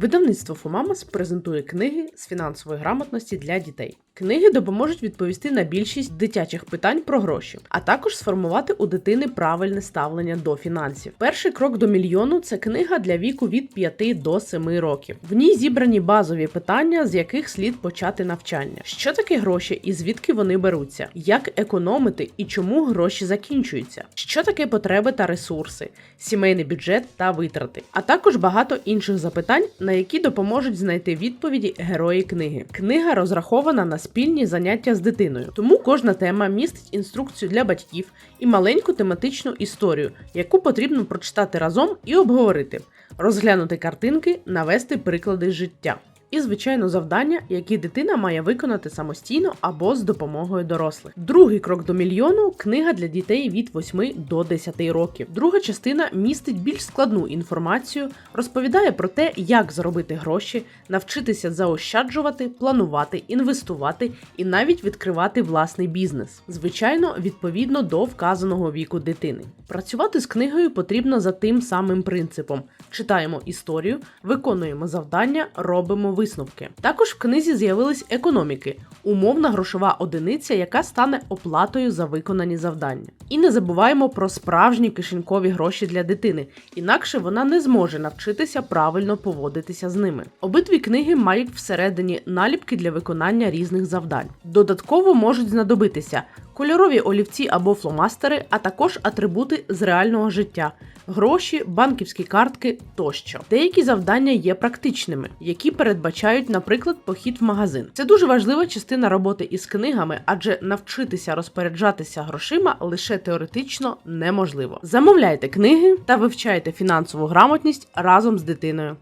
Видавництво Фомамас презентує книги з фінансової грамотності для дітей. Книги допоможуть відповісти на більшість дитячих питань про гроші, а також сформувати у дитини правильне ставлення до фінансів. Перший крок до мільйону це книга для віку від 5 до 7 років. В ній зібрані базові питання, з яких слід почати навчання. Що таке гроші і звідки вони беруться? Як економити і чому гроші закінчуються? Що таке потреби та ресурси, сімейний бюджет та витрати, а також багато інших запитань, на які допоможуть знайти відповіді герої книги. Книга розрахована на спільні заняття з дитиною, тому кожна тема містить інструкцію для батьків і маленьку тематичну історію, яку потрібно прочитати разом і обговорити, розглянути картинки, навести приклади життя. І, звичайно, завдання, які дитина має виконати самостійно або з допомогою дорослих. Другий крок до мільйону книга для дітей від 8 до 10 років. Друга частина містить більш складну інформацію, розповідає про те, як заробити гроші, навчитися заощаджувати, планувати, інвестувати і навіть відкривати власний бізнес. Звичайно, відповідно до вказаного віку дитини. Працювати з книгою потрібно за тим самим принципом: читаємо історію, виконуємо завдання, робимо висновки. Також в книзі з'явились економіки, умовна грошова одиниця, яка стане оплатою за виконані завдання. І не забуваємо про справжні кишенькові гроші для дитини, інакше вона не зможе навчитися правильно поводитися з ними. Обидві книги мають всередині наліпки для виконання різних завдань. Додатково можуть знадобитися кольорові олівці або фломастери, а також атрибути з реального життя. Гроші, банківські картки тощо. Деякі завдання є практичними, які передбачають, наприклад, похід в магазин. Це дуже важлива частина роботи із книгами, адже навчитися розпоряджатися грошима лише теоретично неможливо. Замовляйте книги та вивчайте фінансову грамотність разом з дитиною.